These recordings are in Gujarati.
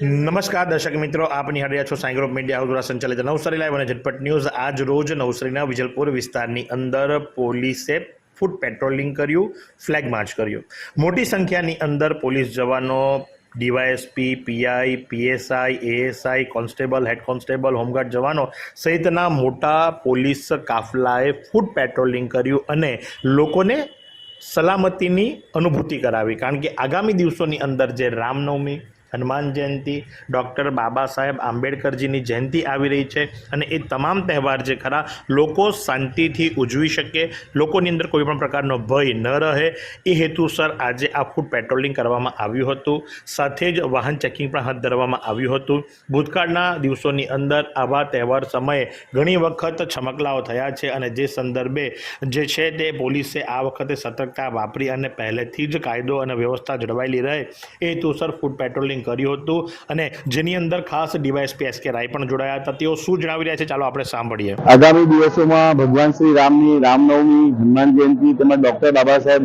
નમસ્કાર, દર્શક મિત્રો. આપ નિહાળી રહ્યા છો સાંઈ ગ્રુપ મીડિયા દ્વારા સંચાલિત નવસારી લાઈવ અને ઝટપટ ન્યૂઝ. આજ રોજ નવસારીના વિજલપુર વિસ્તારની અંદર પોલીસે ફૂટ પેટ્રોલિંગ કર્યું, ફ્લેગ માર્ચ કર્યું. મોટી સંખ્યાની અંદર પોલીસ જવાનો, DYSP, PI, PSI, ASI, constable, head constable, home guard જવાનો સહિતના મોટા પોલીસ કાફલાએ ફૂટ પેટ્રોલિંગ કર્યું અને લોકોને સલામતીની અનુભૂતિ કરાવી. કારણ કે આગામી દિવસોની અંદર જે રામનવમી હનુમાન જયંતિ, ડૉક્ટર બાબા સાહેબ આંબેડકરજીની જયંતિ આવી રહી છે અને એ તમામ તહેવાર જે ખરા લોકો શાંતિથી ઉજવી શકે, લોકોની અંદર કોઈ પણ પ્રકારનો ભય ન રહે. એ હેતુસર આજે આ ફૂડ પેટ્રોલિંગ કરવામાં આવ્યું હતું. સાથે જ વાહન ચેકિંગ પણ હાથ ધરવામાં આવ્યું હતું. ભૂતકાળના દિવસોની અંદર આવા તહેવાર સમયે ઘણી વખત છમકલાઓ થયા છે અને જે સંદર્ભે જે છે તે પોલીસે આ વખતે સતર્કતા વાપરી અને પહેલેથી જ કાયદો અને વ્યવસ્થા જળવાયેલી રહે. એ હેતુસર ફૂડ પેટ્રોલિંગ કર્યું હતું અને જેની અંદર ખાસ ડીવાયએસપી એસ રાય પણ જોડાયા હતા. તેઓ શું જણાવી રહ્યા છે? ચાલો આપણે સાંભળીએ. આગામી દિવસોમાં ભગવાન શ્રી રામની રામનવમી, હનુમાન જયંતિ તેમજ ડોક્ટર બાબા સાહેબ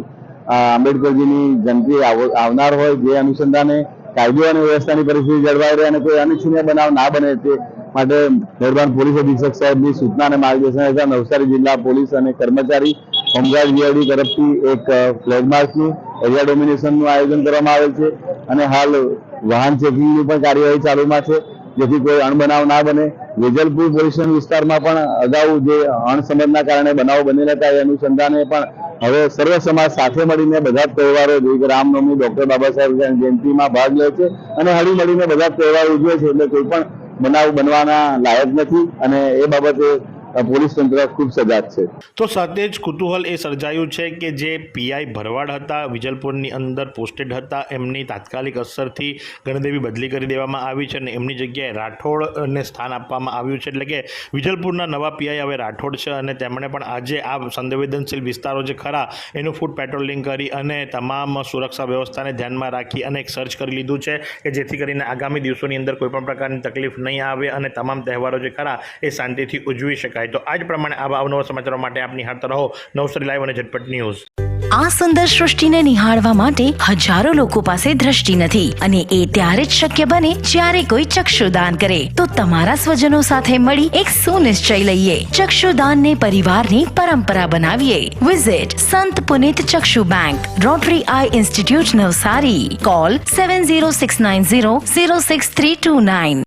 આંબેડકરજીની જયંતિ આવનાર હોય જે અનુસંધાને કાયદો અને વ્યવસ્થાની પરિસ્થિતિ જળવાઈ રહે અને કોઈ અનિચ્છનીય બનાવ ના બને તે માટે મહેરબાન પોલીસ અધિક્ષક સાહેબની સૂચના અને માર્ગદર્શન હેઠળ નવસારી જિલ્લા પોલીસ અને કર્મચારી હોમગાર્ડ જીઆઈડી તરફથી એક ફ્લેગ માર્ચનું એરિયા ડોમિનેશનનું આયોજન કરવામાં આવેલ છે અને હાલ વાહન ચેકિંગની પણ કાર્યવાહી ચાલુમાં છે, જેથી કોઈ અણબનાવ ના બને. વેજલપુર પોલીસ વિસ્તારમાં પણ અગાઉ જે અણસમજના કારણે બનાવો બનેલા હતા, એ અનુસંધાને પણ હવે સર્વ સમાજ સાથે મળીને બધા જ તહેવારો જેવી કે રામનવમી, ડોક્ટર બાબા સાહેબ જયંતિમાં ભાગ લે છે અને હળી મળીને બધા જ તહેવારો ઉજવે છે, એટલે કોઈ પણ બનાવ બનવાના લાયક નથી. અને એ બાબતે પોલીસ તંત્ર ખૂબ સજાગ છે. તો સાથે જ કુતૂહલ એ સર્જાયું છે કે જે પીઆઈ ભરવાડ હતા, વિજલપુરની અંદર પોસ્ટેડ હતા, એમની તાત્કાલિક અસરથી ગણદેવી બદલી કરી દેવામાં આવી છે અને એમની જગ્યાએ રાઠોડને સ્થાન આપવામાં આવ્યું છે. એટલે કે વિજલપુરના નવા પીઆઈ હવે રાઠોડ છે અને તેમણે પણ આજે આ સંવેદનશીલ વિસ્તારો જે ખરા એનું ફૂડ પેટ્રોલિંગ કરી અને તમામ સુરક્ષા વ્યવસ્થાને ધ્યાનમાં રાખી અને એક સર્ચ કરી લીધું છે કે જેથી કરીને આગામી દિવસોની અંદર કોઈપણ પ્રકારની તકલીફ નહીં આવે અને તમામ તહેવારો જે ખરા એ શાંતિથી ઉજવી શકાય. તો આજ પ્રમાણે આવા અવનવા સમાચારો માટે આપની હાથ રહો. નવસરી લાઈવ અને ઝટપટ ન્યૂઝ. આ સુંદર સૃષ્ટિને નિહાળવા માટે હજારો લોકો પાસે દ્રષ્ટિ નથી અને એ ત્યારે જ શક્ય બને જ્યારે કોઈ ચક્ષુદાન કરે. તો તમારા સ્વજનો સાથે મળી એક સુનિશ્ચય લઈએ. ચક્ષુદાનને પરિવારની પરંપરા બનાવીએ. વિઝિટ સંત પુનિત ચક્ષુ bank rotary eye institute Navsari. Call seven zero six nine zero zero six three two nine